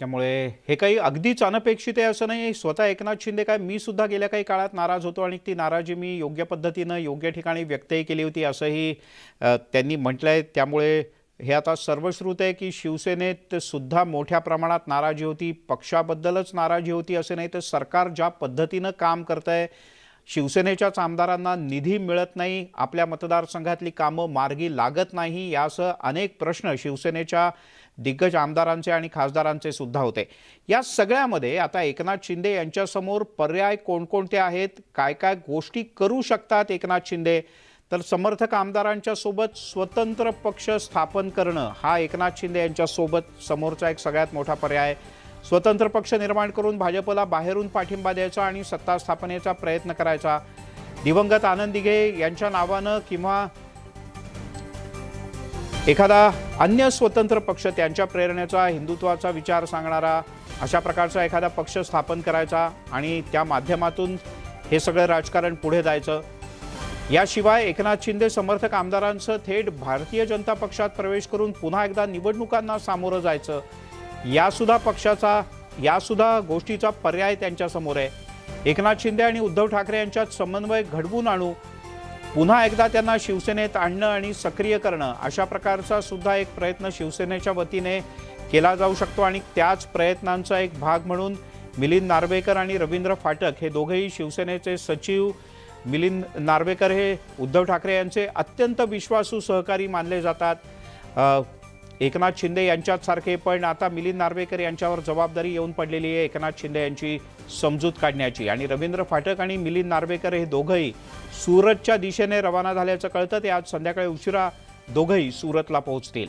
त्यामुळे हे काही अगदीच अनपेक्षित आहे असं नाही. स्वतः एकनाथ शिंदे काय मी सुद्धा गेल्या काही काळात नाराज होतो आणि ती नाराजी मी योग्य पद्धतीनं योग्य ठिकाणी व्यक्तही केली होती असंही त्यांनी म्हटलं आहे त्यामुळे हे आता सर्वश्रुत आहे की शिवसेनेत सुद्धा मोठ्या प्रमाणात नाराजी होती पक्षाबद्दलच नाराजी होती असे नाही तर सरकार ज्या पद्धतीनं काम करत आहे शिवसेनेच्याच आमदारांना निधी मिळत नाही आपल्या मतदारसंघातली कामं मार्गी लागत नाही यासह अनेक प्रश्न शिवसेनेच्या दिग्गज आमदारांचे आणि खासदारांचे सुद्धा होते. या सगळ्यामध्ये आता एकनाथ शिंदे यांच्यासमोर पर्याय कोणकोणते आहेत? काय काय गोष्टी करू शकतात एकनाथ शिंदे? तर समर्थक आमदारांच्या सोबत स्वतंत्र पक्ष स्थापन करणं हा एकनाथ शिंदे यांच्यासोबत समोरचा एक सगळ्यात मोठा पर्याय. आहे. स्वतंत्र पक्ष निर्माण करून भाजपला बाहेरून पाठिंबा द्यायचा आणि सत्ता स्थापनेचा प्रयत्न करायचा. दिवंगत आनंद दिघे यांच्या नावानं किंवा एखादा अन्य स्वतंत्र पक्ष त्यांच्या प्रेरणेचा हिंदुत्वाचा विचार सांगणारा अशा प्रकारचा एखादा पक्ष स्थापन करायचा आणि त्या माध्यमातून हे सगळं राजकारण पुढे जायचं. याशिवाय एकनाथ शिंदे समर्थक आमदारांचं थेट भारतीय जनता पक्षात प्रवेश करून पुन्हा एकदा निवडणुकांना सामोरं जायचं. यासुद्धा पक्षाचा यासुद्धा गोष्टीचा पर्याय त्यांच्यासमोर आहे. एकनाथ शिंदे आणि उद्धव ठाकरे यांच्यात समन्वय घडवून आणू पुन्हा एकदा त्यांना शिवसेनेत आणणं आणि सक्रिय करणं अशा प्रकारचा सुद्धा एक प्रयत्न शिवसेनेच्या वतीने केला जाऊ शकतो आणि त्याच प्रयत्नांचा एक भाग म्हणून मिलिंद नार्वेकर आणि रवींद्र फाटक हे दोघेही शिवसेनेचे सचिव. मिलिंद नार्वेकर हे उद्धव ठाकरे यांचे अत्यंत विश्वासू सहकारी मानले जातात. एकनाथ शिंदे यांच्याच सारखे पण आता मिलिंद नार्वेकर यांच्यावर जबाबदारी येऊन पडलेली आहे एकनाथ शिंदे यांची समजूत काढण्याची. आणि रवींद्र फाटक आणि मिलिंद नार्वेकर हे दोघंही सुरतच्या दिशेने रवाना झाल्याचं कळतं. ते आज संध्याकाळी उशिरा दोघंही सुरतला पोहोचतील.